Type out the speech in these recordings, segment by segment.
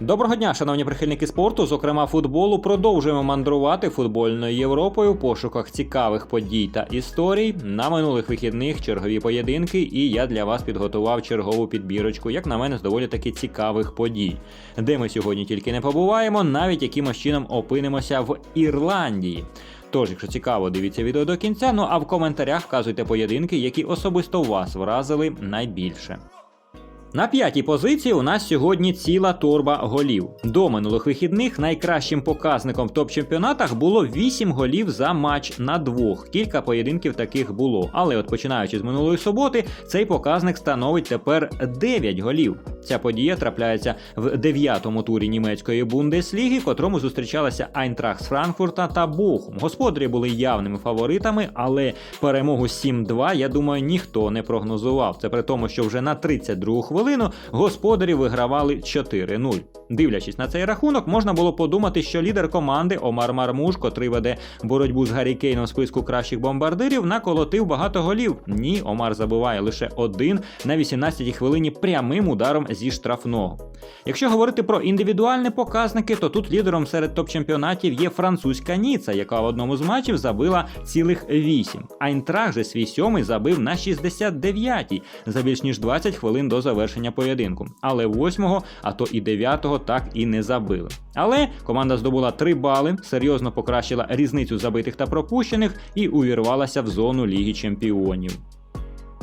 Доброго дня, шановні прихильники спорту, зокрема футболу. Продовжуємо мандрувати футбольною Європою в пошуках цікавих подій та історій. На минулих вихідних чергові поєдинки, і я для вас підготував чергову підбірочку, як на мене, з доволі таки цікавих подій, де ми сьогодні тільки не побуваємо, навіть якимось чином опинимося в Ірландії. Тож, якщо цікаво, дивіться відео до кінця. Ну а в коментарях вказуйте поєдинки, які особисто вас вразили найбільше. На п'ятій позиції у нас сьогодні ціла торба голів. До минулих вихідних найкращим показником в топ-чемпіонатах було 8 голів за матч на двох. Кілька поєдинків таких було. Але от починаючи з минулої суботи, цей показник становить тепер 9 голів. Ця подія трапляється в дев'ятому турі німецької бундесліги, котрому зустрічалися Айнтрах з Франкфурта та Бохум. Господарі були явними фаворитами, але перемогу 7-2, я думаю, ніхто не прогнозував. Це при тому, що вже на 32 хвилину господарі вигравали 4-0. Дивлячись на цей рахунок, можна було подумати, що лідер команди Омар Мармуш, котрий веде боротьбу з Гаррі Кейном в списку кращих бомбардирів, наколотив багато голів. Ні, Омар забиває лише один на 18-й хвилині прямим ударом зі штрафного. Якщо говорити про індивідуальні показники, то тут лідером серед топ-чемпіонатів є французька Ніца, яка в одному з матчів забила цілих 8. Айнтрах же свій сьомий забив на 69-й за більш ніж 20 хвилин до завершення поєдинку. Але 8-го, а то і 9-го так і не забили. Але команда здобула 3 бали, серйозно покращила різницю забитих та пропущених і увірвалася в зону Ліги Чемпіонів.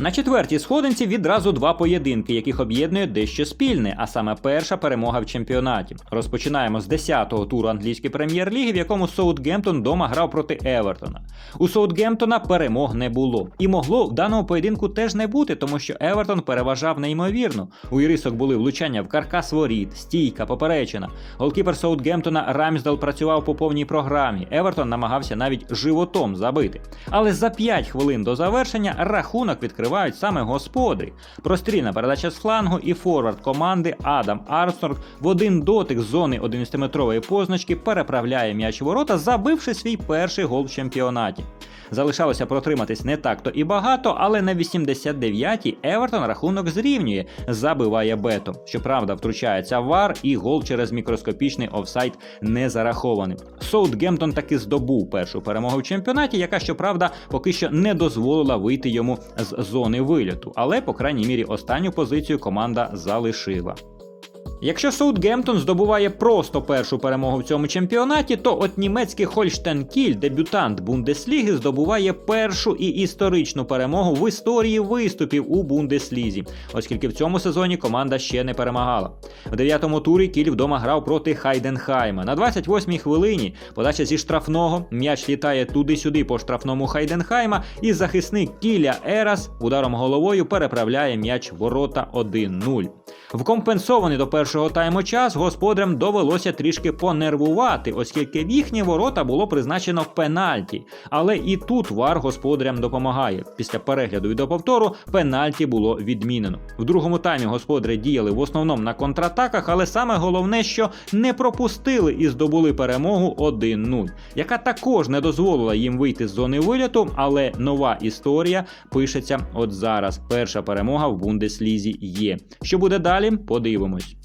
На четвертій сходинці відразу два поєдинки, яких об'єднує дещо спільне, а саме перша перемога в чемпіонаті. Розпочинаємо з 10-го туру англійської прем'єр-ліги, в якому Соутгемптон дома грав проти Евертона. У Соутгемптона перемог не було. І могло в даному поєдинку теж не бути, тому що Евертон переважав неймовірно. У Ірисок були влучання в каркас воріт, стійка, поперечина. Голкіпер Соутгемптона Рамсдал працював по повній програмі. Евертон намагався навіть животом забити. Але за 5 хвилин до завершення рахунок відкривають саме господарі. Прострільна передача з флангу і форвард команди Адам Армстронг в один дотик з зони 11-метрової позначки переправляє м'яч у ворота, забивши свій перший гол в чемпіонаті. Залишалося протриматись не так-то і багато, але на 89-й Евертон рахунок зрівнює, забиває бето. Щоправда, втручається вар і гол через мікроскопічний офсайд не зарахований. Соутгемптон таки здобув першу перемогу в чемпіонаті, яка, щоправда, поки що не дозволила вийти йому з зони вильоту, але, по крайній мірі, останню позицію команда залишила. Якщо Саутгемптон здобуває просто першу перемогу в цьому чемпіонаті, то от німецький Хольштен Кіль, дебютант Бундесліги, здобуває першу і історичну перемогу в історії виступів у Бундеслізі, оскільки в цьому сезоні команда ще не перемагала. В дев'ятому турі Кіль вдома грав проти Хайденхайма. На 28-й хвилині подача зі штрафного, м'яч літає туди-сюди по штрафному Хайденхайма, і захисник Кіля Ерас ударом головою переправляє м'яч ворота 1-0. В компенсований до першого тайму час господарям довелося трішки понервувати, оскільки в їхні ворота було призначено пенальті. Але і тут вар господарям допомагає. Після перегляду відеоповтору пенальті було відмінено. В другому таймі господарі діяли в основному на контратаках, але саме головне, що не пропустили і здобули перемогу 1-0, яка також не дозволила їм вийти з зони виліту, але нова історія пишеться от зараз. Перша перемога в Бундеслізі є. Що буде далі? Подивимось.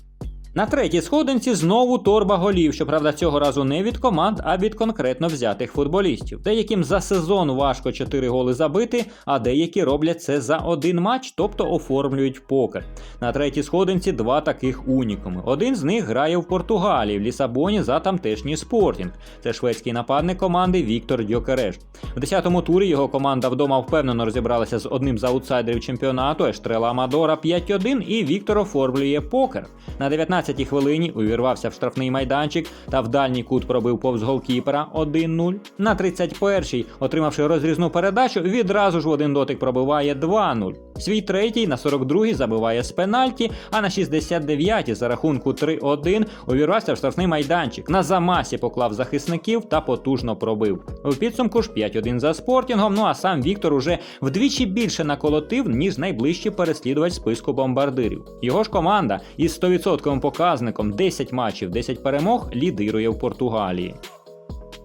На третій сходинці знову торба голів, щоправда, цього разу не від команд, а від конкретно взятих футболістів. Деяким за сезон важко 4 голи забити, а деякі роблять це за один матч, тобто оформлюють покер. На третій сходинці два таких унікуми. Один з них грає в Португалії, в Лісабоні за тамтешній спортінг. Це шведський нападник команди Віктор Дьокереш. В 10-му турі його команда вдома впевнено розібралася з одним з аутсайдерів чемпіонату Ештрела Амадора 5-1, і Віктор оформлює покер. На 19 15-й хвилині увірвався в штрафний майданчик та в дальній кут пробив повз голкіпера 1-0. На 31-й, отримавши розрізну передачу, відразу ж в один дотик пробиває 2-0. Свій третій на 42-й забиває з пенальті, а на 69-й за рахунку 3-1 увірвався в штрафний майданчик. На замасі поклав захисників та потужно пробив. У підсумку ж 5-1 за спортінгом. Ну а сам Віктор уже вдвічі більше наколотив, ніж найближчий переслідувач списку бомбардирів. Його ж команда із 100% показником 10 матчів, 10 перемог лідирує в Португалії.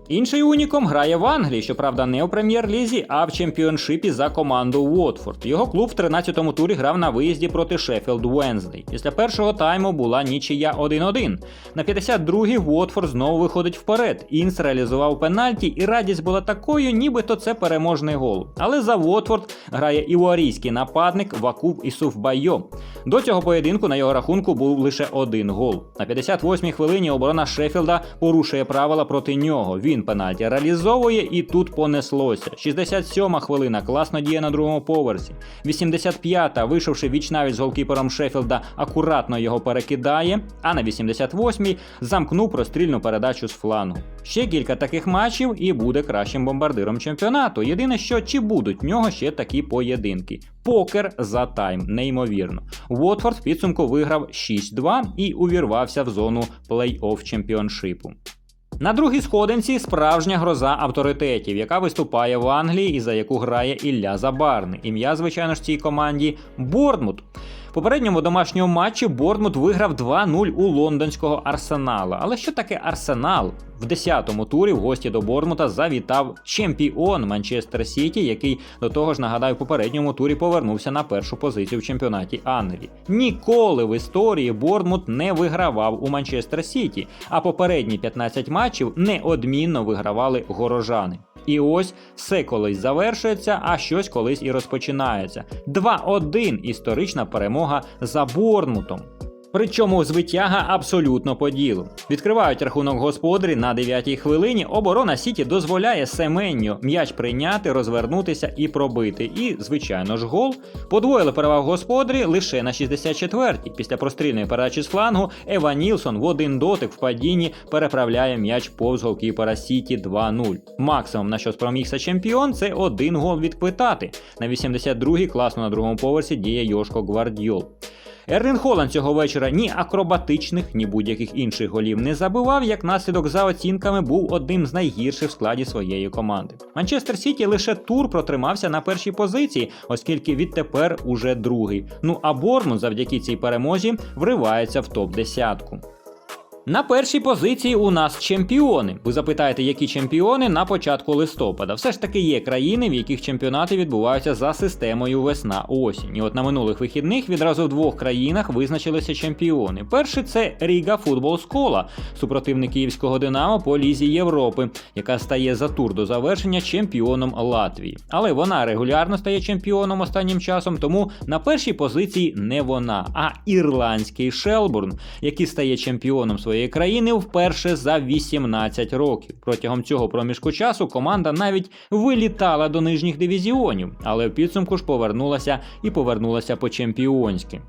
Інший уніком грає в Англії, щоправда, не у прем'єр-лізі, а в чемпіоншипі за команду Уотфорд. Його клуб в 13-му турі грав на виїзді проти Шеффілд Уенздей. Після першого тайму була нічия 1-1. На 52-й Уотфорд знову виходить вперед. Інс реалізував пенальті, і радість була такою, нібито це переможний гол. Але за Уотфорд грає івуарійський нападник Вакуб Ісуф Байо. До цього поєдинку на його рахунку був лише один гол. На 58-й хвилині оборона Шеффілда порушує правила проти нього. Він пенальті реалізовує і тут понеслося. 67-ма хвилина класно діє на другому поверсі. 85-та, вийшовши вічнавіч з голкіпером Шеффілда, акуратно його перекидає. А на 88-й замкнув прострільну передачу з флангу. Ще кілька таких матчів і буде кращим бомбардиром чемпіонату. Єдине, що чи будуть в нього ще такі поєдинки. Покер за тайм, неймовірно. Уотфорд в підсумку виграв 6-2 і увірвався в зону плей-офф чемпіоншипу. На другій сходинці справжня гроза авторитетів, яка виступає в Англії і за яку грає Ілля Забарний. Ім'я, звичайно ж, цій команді Борнмут. В попередньому домашньому матчі Борнмут виграв 2-0 у лондонського арсенала. Але що таке арсенал? В 10-му турі в гості до Борнмута завітав чемпіон Манчестер Сіті, який до того ж нагадаю, в попередньому турі повернувся на першу позицію в чемпіонаті Англії. Ніколи в історії Борнмут не вигравав у Манчестер Сіті, а попередні 15 матчів неодмінно вигравали горожани. І ось все колись завершується, а щось колись і розпочинається. 2-1 історична перемога за Борнмутом. Причому звитяга абсолютно по ділу. Відкривають рахунок господарі на 9-й хвилині. Оборона Сіті дозволяє Семенньо м'яч прийняти, розвернутися і пробити. І, звичайно ж, гол. Подвоїли перевагу господарі лише на 64-й. Після прострільної передачі з флангу Ева Нілсон в один дотик в падінні переправляє м'яч повз голкіпера Сіті 2-0. Максимум на що спромігся чемпіон, це один гол відквитати. На 82-й класно на другому поверсі діє Йошко Гвардіол. Ерлін Холланд цього вечора ні акробатичних, ні будь-яких інших голів не забивав, як наслідок за оцінками був одним з найгірших в складі своєї команди. Манчестер Сіті лише тур протримався на першій позиції, оскільки відтепер уже другий. Ну а Бормут завдяки цій перемозі вривається в топ-10. На першій позиції у нас чемпіони. Ви запитаєте, які чемпіони на початку листопада. Все ж таки є країни, в яких чемпіонати відбуваються за системою весна-осінь. І от на минулих вихідних відразу в двох країнах визначилися чемпіони. Перший це Ріга Футбол Скола, супротивник київського Динамо по лізі Європи, яка стає за тур до завершення чемпіоном Латвії. Але вона регулярно стає чемпіоном останнім часом, тому на першій позиції не вона, а ірландський Шелбурн, який стає чемпіоном своєї країни вперше за 18 років. Протягом цього проміжку часу команда навіть вилітала до нижніх дивізіонів, але в підсумку ж повернулася і повернулася по чемпіонськи.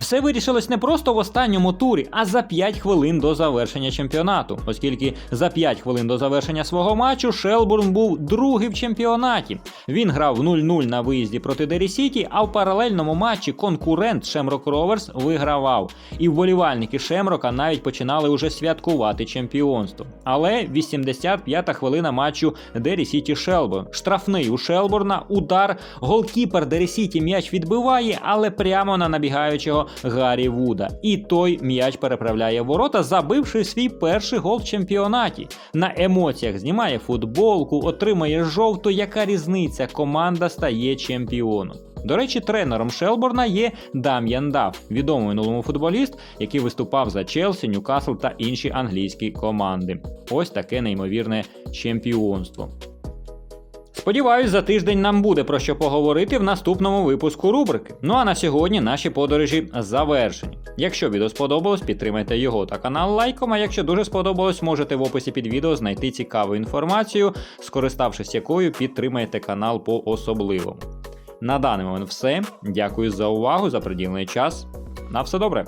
Все вирішилось не просто в останньому турі, а за 5 хвилин до завершення чемпіонату, оскільки за 5 хвилин до завершення свого матчу Шелбурн був другий в чемпіонаті. Він грав 0-0 на виїзді проти Дері Сіті, а в паралельному матчі конкурент Шемрок Роверс вигравав. І вболівальники Шемрока навіть починали уже святкувати чемпіонство. Але 85-та хвилина матчу Дері Сіті Шелбурн. Штрафний у Шелбурна, удар, голкіпер Дері Сіті м'яч відбиває, але прямо на набігаючого Гаррі Вуда. І той м'яч переправляє ворота, забивши свій перший гол в чемпіонаті. На емоціях знімає футболку, отримає жовту. Яка різниця? Команда стає чемпіоном. До речі, тренером Шелборна є Дам'ян Даф, відомий минулому футболіст, який виступав за Челсі, Ньюкасл та інші англійські команди. Ось таке неймовірне чемпіонство. Сподіваюсь, за тиждень нам буде про що поговорити в наступному випуску рубрики. Ну а на сьогодні наші подорожі завершені. Якщо відео сподобалось, підтримайте його та канал лайком. А якщо дуже сподобалось, можете в описі під відео знайти цікаву інформацію, скориставшись якою підтримаєте канал по особливому. На даний момент все. Дякую за увагу, за приділений час. На все добре.